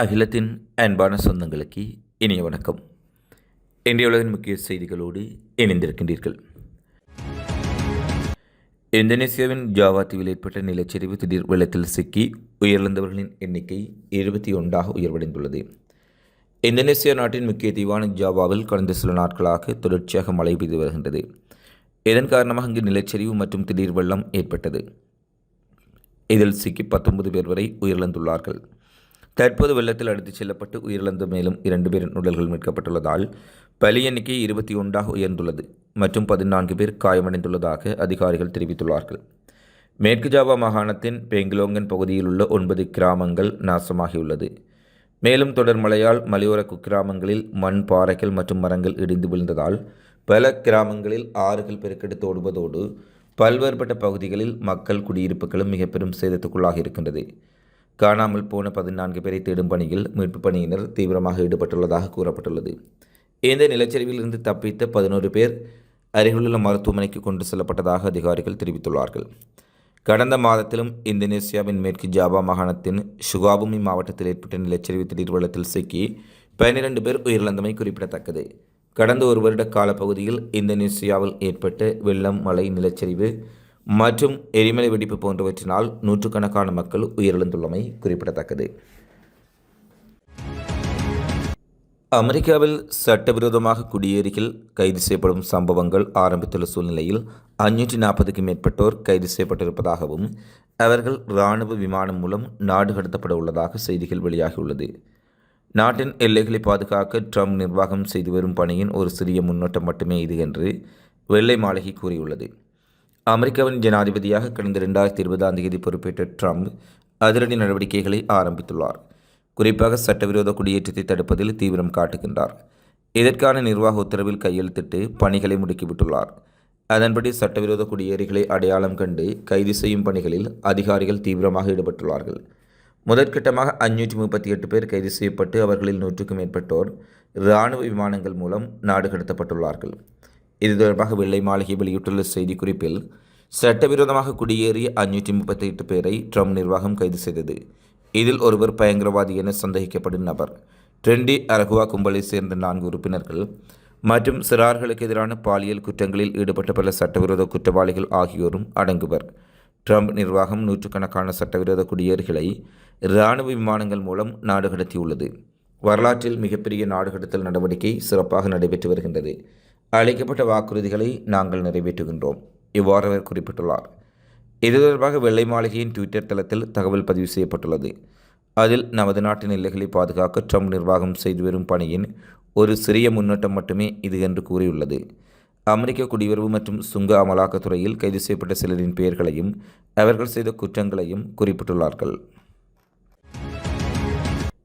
அகிலத்தின் அன்பான சொந்தங்களுக்கு இனிய வணக்கம். இன்றைய உலகின் முக்கிய செய்திகளோடு இணைந்திருக்கின்றீர்கள். இந்தோனேசியாவின் ஜாவா தீவில் ஏற்பட்ட நிலச்சரிவு திடீர் வெள்ளத்தில் சிக்கி உயிரிழந்தவர்களின் எண்ணிக்கை இருபத்தி ஒன்றாக உயர்வடைந்துள்ளது. இந்தோனேசியா நாட்டின் முக்கிய தீவான ஜாவாவில் கடந்த சில நாட்களாக தொடர்ச்சியாக மழை பெய்து வருகின்றது. இதன் காரணமாக அங்கு நிலச்சரிவு மற்றும் திடீர் வெள்ளம் ஏற்பட்டது. இதில் சிக்கி பத்தொன்பது பேர் வரை உயிரிழந்துள்ளார்கள். தற்போது வெள்ளத்தில் அடித்துச் செல்லப்பட்டு உயிரிழந்த மேலும் இரண்டு பேரின் உடல்கள் மீட்கப்பட்டுள்ளதால் பலி எண்ணிக்கை இருபத்தி ஒன்றாக உயர்ந்துள்ளது மற்றும் பதினான்கு பேர் காயமடைந்துள்ளதாக அதிகாரிகள் தெரிவித்துள்ளார்கள். மேற்கு ஜாவா மாகாணத்தின் பெங்கிலோங்கன் பகுதியில் உள்ள ஒன்பது கிராமங்கள் நாசமாகியுள்ளது. மேலும் தொடர் மழையால் மலையோர குக்கிராமங்களில் மண் பாறைகள் மற்றும் மரங்கள் இடிந்து விழுந்ததால் பல கிராமங்களில் ஆறுகள் பெருக்கெடுத்து ஓடுவதோடு பல்வேறுபட்ட பகுதிகளில் மக்கள் குடியிருப்புகளும் மிக பெரும் சேதத்துக்குள்ளாகி இருக்கின்றது. காணாமல் போன பதினான்கு பேரை தேடும் பணியில் மீட்புப் பணியினர் தீவிரமாக ஈடுபட்டுள்ளதாக கூறப்பட்டுள்ளது. இந்த நிலச்சரிவில் இருந்து தப்பித்த பதினோரு பேர் அருகிலுள்ள மருத்துவமனைக்கு கொண்டு செல்லப்பட்டதாக அதிகாரிகள் தெரிவித்துள்ளார்கள். கடந்த மாதத்திலும் இந்தோனேசியாவின் மேற்கு ஜாவா மாகாணத்தின் சுகாபூமி மாவட்டத்தில் ஏற்பட்ட நிலச்சரிவு திடீர் வெள்ளத்தில் சிக்கி பன்னிரண்டு பேர் உயிரிழந்தமை குறிப்பிடத்தக்கது. கடந்த ஒரு வருட காலப்பகுதியில் இந்தோனேசியாவில் ஏற்பட்ட வெள்ளம் மழை நிலச்சரிவு மற்றும் எரிமலை வெடிப்பு போன்றவற்றினால் நூற்றுக்கணக்கான மக்கள் உயிரிழந்துள்ளமை குறிப்பிடத்தக்கது. அமெரிக்காவில் சட்டவிரோதமாக குடியேறிகள் கைது செய்யப்படும் சம்பவங்கள் ஆரம்பித்துள்ள சூழ்நிலையில் அஞ்சூற்றி நாற்பதுக்கும் மேற்பட்டோர் கைது செய்யப்பட்டிருப்பதாகவும் அவர்கள் இராணுவ விமானம் மூலம் நாடு கடத்தப்பட உள்ளதாக செய்திகள் வெளியாகியுள்ளது. நாட்டின் எல்லைகளை பாதுகாக்க ட்ரம்ப் நிர்வாகம் செய்து வரும் பணியின் ஒரு சிறிய முன்னோட்டம் மட்டுமே இது என்று வெள்ளை மாளிகை கூறியுள்ளது. அமெரிக்காவின் ஜனாதிபதியாக கடந்த ரெண்டாயிரத்தி இருபதாம் தேதி பொறுப்பேற்ற ட்ரம்ப் அதிரடி நடவடிக்கைகளை ஆரம்பித்துள்ளார். குறிப்பாக சட்டவிரோத குடியேற்றத்தை தடுப்பதில் தீவிரம் காட்டுகின்றார். இதற்கான நிர்வாக உத்தரவில் கையெழுத்திட்டு பணிகளை முடுக்கிவிட்டுள்ளார். அதன்படி சட்டவிரோத குடியேறிகளை அடையாளம் கண்டு கைது செய்யும் பணிகளில் அதிகாரிகள் தீவிரமாக ஈடுபட்டுள்ளார்கள். முதற்கட்டமாக அஞ்சூற்றி முப்பத்தி எட்டு பேர் கைது செய்யப்பட்டு அவர்களில் நூற்றுக்கும் மேற்பட்டோர் இராணுவ விமானங்கள் மூலம் நாடு கடத்தப்பட்டுள்ளார்கள். இது தொடர்பாக வெள்ளை மாளிகை வெளியிட்டுள்ள செய்திக்குறிப்பில் சட்டவிரோதமாக குடியேறிய அஞ்சூற்றி முப்பத்தி எட்டு பேரை ட்ரம்ப் நிர்வாகம் கைது செய்தது. இதில் ஒருவர் பயங்கரவாதி என சந்தேகிக்கப்படும் நபர். ட்ரெண்டி அரகுவா கும்பலை சேர்ந்த நான்கு உறுப்பினர்கள் மற்றும் சிறார்களுக்கு எதிரான பாலியல் குற்றங்களில் ஈடுபட்ட பல சட்டவிரோத குற்றவாளிகள் ஆகியோரும் அடங்குவர். ட்ரம்ப் நிர்வாகம் நூற்றுக்கணக்கான சட்டவிரோத குடியேறிகளை இராணுவ விமானங்கள் மூலம் நாடு கடத்தியுள்ளது. வரலாற்றில் மிகப்பெரிய நாடு கடத்தல் நடவடிக்கை சிறப்பாக நடைபெற்று வருகின்றது. அளிக்கப்பட்ட வாக்குறுதிகளை நாங்கள் நிறைவேற்றுகின்றோம். இவ்வாறு அவர் குறிப்பிட்டுள்ளார். இது தொடர்பாக வெள்ளை மாளிகையின் ட்விட்டர் தளத்தில் தகவல் பதிவு செய்யப்பட்டுள்ளது. அதில் நமது நாட்டின் எல்லைகளை பாதுகாக்க ட்ரம்ப் நிர்வாகம் செய்து வரும் பணியின் ஒரு சிறிய முன்னோட்டம் மட்டுமே இது என்று கூறியுள்ளது. அமெரிக்க குடியுறவு மற்றும் சுங்க அமலாக்கத்துறையில் கைது செய்யப்பட்ட சிலரின் பெயர்களையும் அவர்கள் செய்த குற்றங்களையும் குறிப்பிட்டுள்ளார்கள்.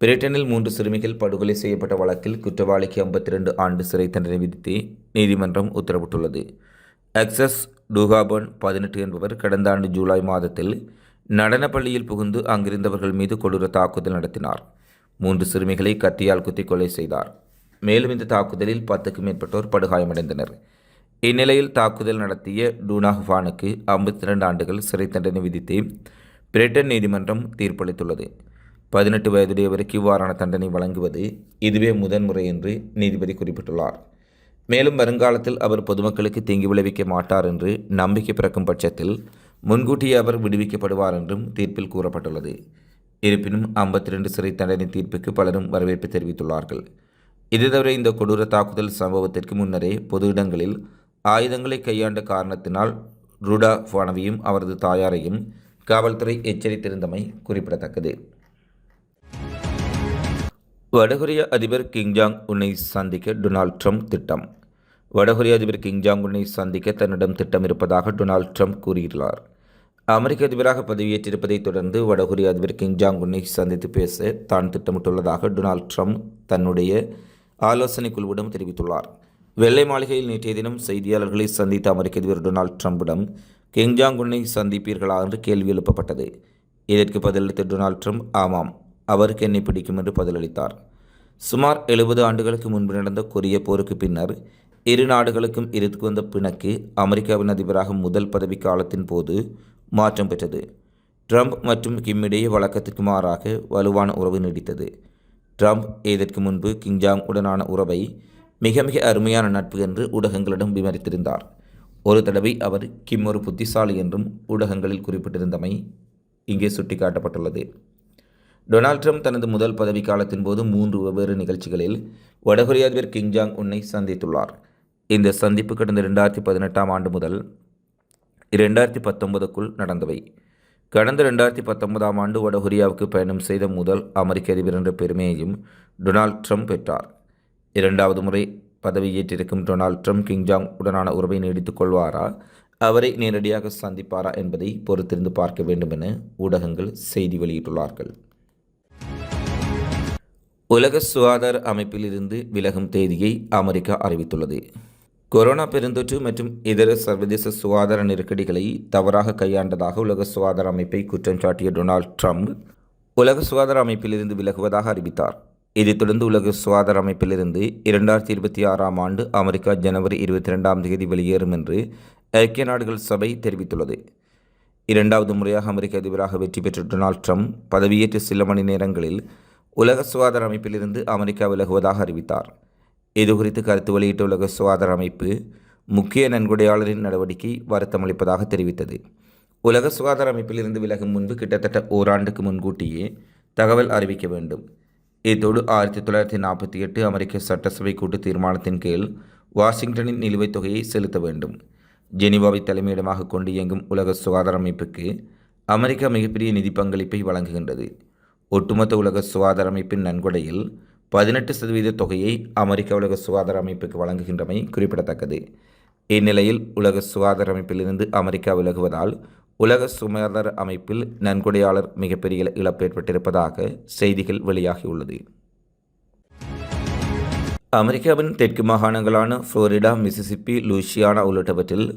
பிரிட்டனில் மூன்று சிறுமிகள் படுகொலை செய்யப்பட்ட வழக்கில் குற்றவாளிக்கு ஐம்பத்தி ரெண்டு ஆண்டு சிறை தண்டனை விதித்து நீதிமன்றம் உத்தரவிட்டுள்ளது. எக்ஸஸ் டூகாபன் பதினெட்டு என்பவர் கடந்த ஆண்டு ஜூலை மாதத்தில் நடனப்பள்ளியில் புகுந்து அங்கிருந்தவர்கள் மீது கொடூர தாக்குதல் நடத்தினார். மூன்று சிறுமிகளை கத்தியால் குத்தி கொலை செய்தார். மேலும் இந்த தாக்குதலில் பத்துக்கும் மேற்பட்டோர் படுகாயமடைந்தனர். இந்நிலையில் தாக்குதல் நடத்திய டூனாஹுவானுக்கு ஐம்பத்தி ரெண்டு ஆண்டுகள் சிறை தண்டனை விதித்து பிரிட்டன் நீதிமன்றம் தீர்ப்பளித்துள்ளது. பதினெட்டு வயதுடையவருக்கு இவ்வாறான தண்டனை வழங்குவது இதுவே முதன்முறை என்று நீதிபதி குறிப்பிட்டுள்ளார். மேலும் வருங்காலத்தில் அவர் பொதுமக்களுக்கு தீங்கு விளைவிக்க மாட்டார் என்று நம்பிக்கை பிறக்கும் பட்சத்தில் முன்கூட்டியே அவர் விடுவிக்கப்படுவார் என்றும் தீர்ப்பில் கூறப்பட்டுள்ளது. இருப்பினும் ஐம்பத்தி ரெண்டு சிறை தண்டனை தீர்ப்புக்கு பலரும் வரவேற்பு தெரிவித்துள்ளார்கள். இது தவிர இந்த கொடூர தாக்குதல் சம்பவத்திற்கு முன்னரே பொது இடங்களில் ஆயுதங்களை கையாண்ட காரணத்தினால் ருடா ஃபானவியும் அவரது தாயாரையும் காவல்துறை எச்சரித்திருந்தமை குறிப்பிடத்தக்கது. வடகொரிய அதிபர் கிங்ஜாங் உன்னை சந்திக்க டொனால்ட் ட்ரம்ப் திட்டம். வடகொரிய அதிபர் கிங் ஜாங் உன்னை சந்திக்க தன்னிடம் திட்டம் இருப்பதாக டொனால்ட் ட்ரம்ப் கூறியுள்ளார். அமெரிக்க அதிபராக பதவியேற்றிருப்பதைத் தொடர்ந்து வடகொரிய அதிபர் கிங் ஜாங் உன்னை சந்தித்து பேச தான் திட்டமிட்டுள்ளதாக டொனால்ட் ட்ரம்ப் தன்னுடைய ஆலோசனை குழுவிடம் தெரிவித்துள்ளார். வெள்ளை மாளிகையில் நேற்றைய தினம் செய்தியாளர்களை சந்தித்த அமெரிக்க அதிபர் டொனால்ட் ட்ரம்பிடம் கிங் ஜாங் உன்னை சந்திப்பீர்களா? என்று கேள்வி எழுப்பப்பட்டது. இதற்கு பதிலளித்த டொனால்ட் ட்ரம்ப் ஆமாம் அவருக்கு என்னை பிடிக்கும் என்று பதிலளித்தார். சுமார் எழுபது ஆண்டுகளுக்கு முன்பு நடந்த கொரிய போருக்கு பின்னர் இரு நாடுகளுக்கும் இருந்து வந்த பிணக்கு அமெரிக்காவின் அதிபராக முதல் பதவி காலத்தின் போது மாற்றம் பெற்றது. ட்ரம்ப் மற்றும் கிம் இடையே வழக்கத்திற்கு மாறாக வலுவான உறவு நீடித்தது. ட்ரம்ப் இதற்கு முன்பு கிங்ஜாங் உடனான உறவை மிக மிக அருமையான நட்பு என்று ஊடகங்களிடம் விமரித்திருந்தார் ஒரு தடவை அவர் கிம் ஒரு புத்திசாலி என்றும் ஊடகங்களில் குறிப்பிட்டிருந்தமை இங்கே சுட்டிக்காட்டப்பட்டுள்ளது. டொனால்ட் ட்ரம்ப் தனது முதல் பதவி காலத்தின் போது மூன்று வெவ்வேறு நிகழ்ச்சிகளில் வடகொரிய அதிபர் கிங் ஜாங் உன்னை சந்தித்துள்ளார். இந்த சந்திப்பு கடந்த ரெண்டாயிரத்தி பதினெட்டாம் ஆண்டு முதல் இரண்டாயிரத்தி பத்தொன்பதுக்குள் நடந்தவை. கடந்த ரெண்டாயிரத்தி பத்தொன்பதாம் ஆண்டு வடகொரியாவுக்கு பயணம் செய்த முதல் அமெரிக்க அதிபர் என்ற பெருமையையும் டொனால்ட் ட்ரம்ப் பெற்றார். இரண்டாவது முறை பதவியேற்றிருக்கும் டொனால்ட் ட்ரம்ப் கிங் ஜாங் உடனான உறவை நீடித்துக் கொள்வாரா? அவரை நேரடியாக சந்திப்பாரா என்பதை பொறுத்திருந்து பார்க்க வேண்டும் என ஊடகங்கள் செய்தி வெளியிட்டுள்ளார்கள். உலக சுகாதார அமைப்பிலிருந்து விலகும் தேதியை அமெரிக்கா அறிவித்துள்ளது. கொரோனா பெருந்தொற்று மற்றும் இதர சர்வதேச சுகாதார நெருக்கடிகளை தவறாக கையாண்டதாக உலக சுகாதார அமைப்பை குற்றம் சாட்டிய டொனால்ட் ட்ரம்ப் உலக சுகாதார அமைப்பிலிருந்து விலகுவதாக அறிவித்தார். இதைத் தொடர்ந்து உலக சுகாதார அமைப்பிலிருந்து இரண்டாயிரத்தி இருபத்தி ஆறாம் ஆண்டு அமெரிக்கா ஜனவரி இருபத்தி ரெண்டாம் தேதி வெளியேறும் என்று ஐக்கிய நாடுகள் சபை தெரிவித்துள்ளது. இரண்டாவது முறையாக அமெரிக்க அதிபராக வெற்றி பெற்ற டொனால்ட் ட்ரம்ப் பதவியேற்ற சில மணி நேரங்களில் உலக சுகாதார அமைப்பிலிருந்து அமெரிக்கா விலகுவதாக அறிவித்தார். இது குறித்து கருத்து வெளியிட்ட உலக சுகாதார அமைப்பு முக்கிய நன்கொடையாளரின் நடவடிக்கை வருத்தமளிப்பதாக தெரிவித்தது. உலக சுகாதார அமைப்பிலிருந்து விலகும் முன்பு கிட்டத்தட்ட ஓராண்டுக்கு முன்கூட்டியே தகவல் அறிவிக்க வேண்டும். இதோடு ஆயிரத்தி தொள்ளாயிரத்தி நாற்பத்தி எட்டு அமெரிக்க சட்டசபை கூட்டு தீர்மானத்தின் கீழ் வாஷிங்டனின் நிலுவைத் தொகையை செலுத்த வேண்டும். ஜெனீவாவை தலைமையிடமாக கொண்டு இயங்கும் உலக சுகாதார அமைப்புக்கு அமெரிக்கா மிகப்பெரிய நிதி பங்களிப்பை வழங்குகின்றது. ஒட்டுமொத்த உலக சுகாதார அமைப்பின் நன்கொடையில் பதினெட்டு சதவீத தொகையை அமெரிக்க உலக சுகாதார அமைப்புக்கு வழங்குகின்றமை குறிப்பிடத்தக்கது. இந்நிலையில் உலக சுகாதார அமைப்பிலிருந்து அமெரிக்கா விலகுவதால் உலக சுகாதார அமைப்பில் நன்கொடையாளர் மிகப்பெரிய இழப்பு ஏற்பட்டிருப்பதாக செய்திகள் வெளியாகியுள்ளது. அமெரிக்காவின் தெற்கு மாகாணங்களான புளோரிடா மிசிசிப்பி லூசியானா உள்ளிட்டவற்றில்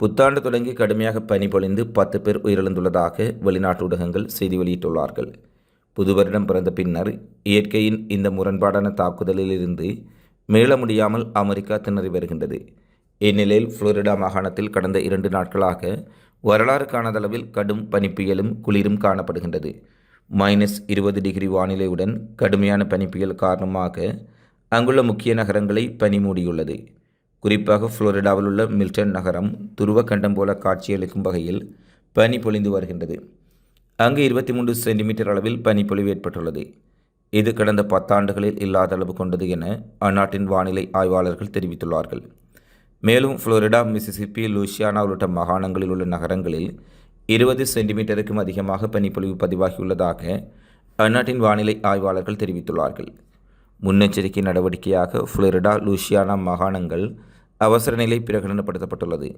புத்தாண்டு தொடங்கி கடுமையாக பனி பொழிந்து பத்து பேர் உயிரிழந்துள்ளதாக வெளிநாட்டு ஊடகங்கள் செய்தி வெளியிட்டுள்ளார்கள். புது வருடம் பிறந்த பின்னர் இயற்கையின் இந்த முரண்பாடான தாக்குதலிலிருந்து மீள முடியாமல் அமெரிக்கா திணறி வருகின்றது. இந்நிலையில் புளோரிடா மாகாணத்தில் கடந்த இரண்டு நாட்களாக வரலாறு காணாதளவில் கடும் பனிப்புயலும் குளிரும் காணப்படுகின்றது. மைனஸ் இருபது டிகிரி வானிலையுடன் கடுமையான பனிப்புயல் காரணமாக அங்குள்ள முக்கிய நகரங்களை பனி மூடியுள்ளது. குறிப்பாக புளோரிடாவில் உள்ள மில்டன் நகரம் துருவ கண்டம் போல காட்சியளிக்கும் வகையில் பனி பொழிந்து வருகின்றது. அங்கு இருபத்தி மூன்று சென்டிமீட்டர் அளவில் பனிப்பொழிவு ஏற்பட்டுள்ளது. இது கடந்த பத்தாண்டுகளில் இல்லாத அளவு கொண்டது என அந்நாட்டின் வானிலை ஆய்வாளர்கள் தெரிவித்துள்ளார்கள். மேலும் புளோரிடா மிசிசிப்பி லூசியானா உள்ளிட்ட மாகாணங்களில் உள்ள நகரங்களில் இருபது சென்டிமீட்டருக்கும் அதிகமாக பனிப்பொழிவு பதிவாகியுள்ளதாக அந்நாட்டின் வானிலை ஆய்வாளர்கள் தெரிவித்துள்ளார்கள். முன்னெச்சரிக்கை நடவடிக்கையாக புளோரிடா லூசியானா மாகாணங்கள் அவசர நிலை பிரகடனப்படுத்தப்பட்டுள்ளது.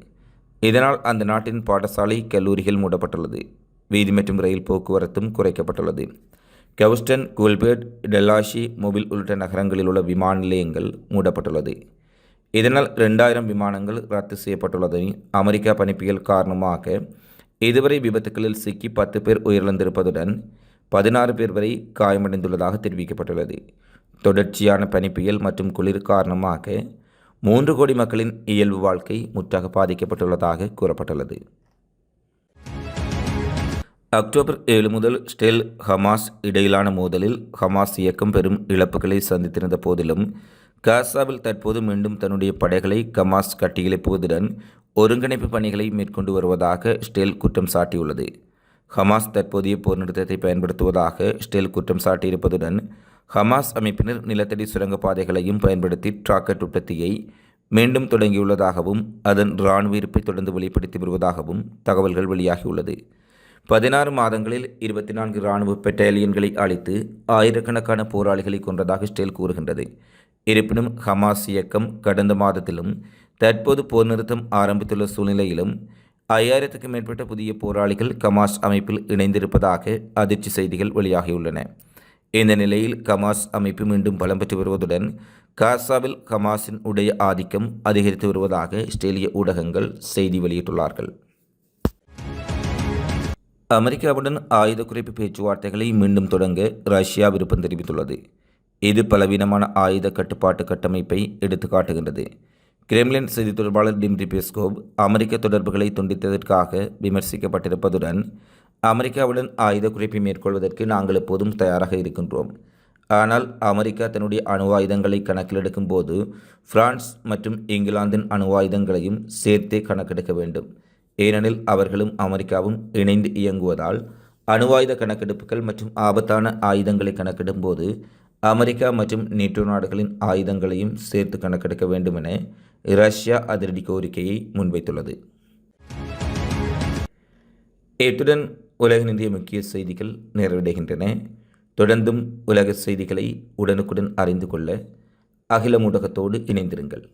இதனால் அந்த நாட்டின் பாடசாலை கல்லூரிகள் மூடப்பட்டுள்ளது. வீதி மற்றும் ரயில் போக்குவரத்தும் குறைக்கப்பட்டுள்ளது. கவுஸ்டன் குல்பேட் டெல்லாஷி மொபில் உள்ளிட்ட நகரங்களில் உள்ள விமான நிலையங்கள் மூடப்பட்டுள்ளது. இதனால் ரெண்டாயிரம் விமானங்கள் ரத்து செய்யப்பட்டுள்ளதை. அமெரிக்கா பனிப்புயல் காரணமாக இதுவரை விபத்துகளில் சிக்கி பத்து பேர் உயிரிழந்திருப்பதுடன் பதினாறு பேர் வரை காயமடைந்துள்ளதாக தெரிவிக்கப்பட்டுள்ளது. தொடர்ச்சியான பனிப்புயல் மற்றும் குளிர் காரணமாக மூன்று கோடி மக்களின் இயல்பு வாழ்க்கை முற்றாக பாதிக்கப்பட்டுள்ளதாக கூறப்பட்டுள்ளது. அக்டோபர் ஏழு முதல் ஸ்டெல் ஹமாஸ் இடையிலான மோதலில் ஹமாஸ் இயக்கம் பெரும் இழப்புகளை சந்தித்திருந்த போதிலும் காசாவில் தற்போது மீண்டும் தன்னுடைய படைகளை கமாஸ் கட்டியெழுப்புவதுடன் ஒருங்கிணைப்பு பணிகளை மேற்கொண்டு வருவதாக ஸ்டெல் குற்றம் சாட்டியுள்ளது. ஹமாஸ் தற்போதைய போர் நிறுத்தத்தை பயன்படுத்துவதாக ஸ்டெல் குற்றம் சாட்டியிருப்பதுடன் ஹமாஸ் அமைப்பினர் நிலத்தடி சுரங்கப்பாதைகளையும் பயன்படுத்தி டிராக்கெட் உற்பத்தியை மீண்டும் தொடங்கியுள்ளதாகவும் அதன் இராணுவ இருப்பை தொடர்ந்து வெளிப்படுத்தி வருவதாகவும் தகவல்கள் வெளியாகியுள்ளது. பதினாறு மாதங்களில் இருபத்தி நான்கு இராணுவ பெட்டாலியன்களை அழித்து ஆயிரக்கணக்கான போராளிகளை கொன்றதாக ஸ்டேல் கூறுகின்றது. இருப்பினும் ஹமாஸ் இயக்கம் கடந்த மாதத்திலும் தற்போது போர் நிறுத்தம் ஆரம்பித்துள்ள சூழ்நிலையிலும் ஐயாயிரத்துக்கும் மேற்பட்ட புதிய போராளிகள் கமாஸ் அமைப்பில் இணைந்திருப்பதாக அதிர்ச்சி செய்திகள் வெளியாகியுள்ளன. இந்த நிலையில் கமாஸ் அமைப்பு மீண்டும் பலம் பெற்று வருவதுடன் காசாவில் ஹமாஸின் உடைய ஆதிக்கம் அதிகரித்து வருவதாக இஸ்ரேலிய ஊடகங்கள் செய்தி வெளியிட்டுள்ளார்கள். அமெரிக்காவுடன் ஆயுத குறைப்பு பேச்சுவார்த்தைகளை மீண்டும் தொடங்க ரஷ்யா விருப்பம் தெரிவித்துள்ளது. இது பலவீனமான ஆயுத கட்டுப்பாட்டு கட்டமைப்பை எடுத்து காட்டுகின்றது கிரெம்லின் செய்தி தொடர்பாளர் டிம்ரி பெஸ்கோவ் அமெரிக்க தொடர்புகளை துண்டித்ததற்காக விமர்சிக்கப்பட்டிருப்பதுடன் அமெரிக்காவுடன் ஆயுத குறைப்பை மேற்கொள்வதற்கு நாங்கள் எப்போதும் தயாராக இருக்கின்றோம். ஆனால் அமெரிக்கா தன்னுடைய அணு ஆயுதங்களை கணக்கிலெடுக்கும் போது பிரான்ஸ் மற்றும் இங்கிலாந்தின் அணு ஆயுதங்களையும் சேர்த்தே கணக்கெடுக்க வேண்டும். ஏனெனில் அவர்களும் அமெரிக்காவும் இணைந்து இயங்குவதால் அணுவாயுத கணக்கெடுப்புகள் மற்றும் ஆபத்தான ஆயுதங்களை கணக்கிடும்போது அமெரிக்கா மற்றும் நேட்டோ நாடுகளின் ஆயுதங்களையும் சேர்த்து கணக்கெடுக்க வேண்டும் என ரஷ்யா அதிரடி கோரிக்கையை முன்வைத்துள்ளது. இத்துடன் உலக நிதிய முக்கிய செய்திகள் நிறைவடைகின்றன. தொடர்ந்தும் உலக செய்திகளை உடனுக்குடன் அறிந்து கொள்ள அகில ஊடகத்தோடு இணைந்திருங்கள்.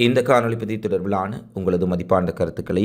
இந்த காணொளி பற்றி தொடர்பிலான உங்களது மதிப்பாண்ட கருத்துக்களை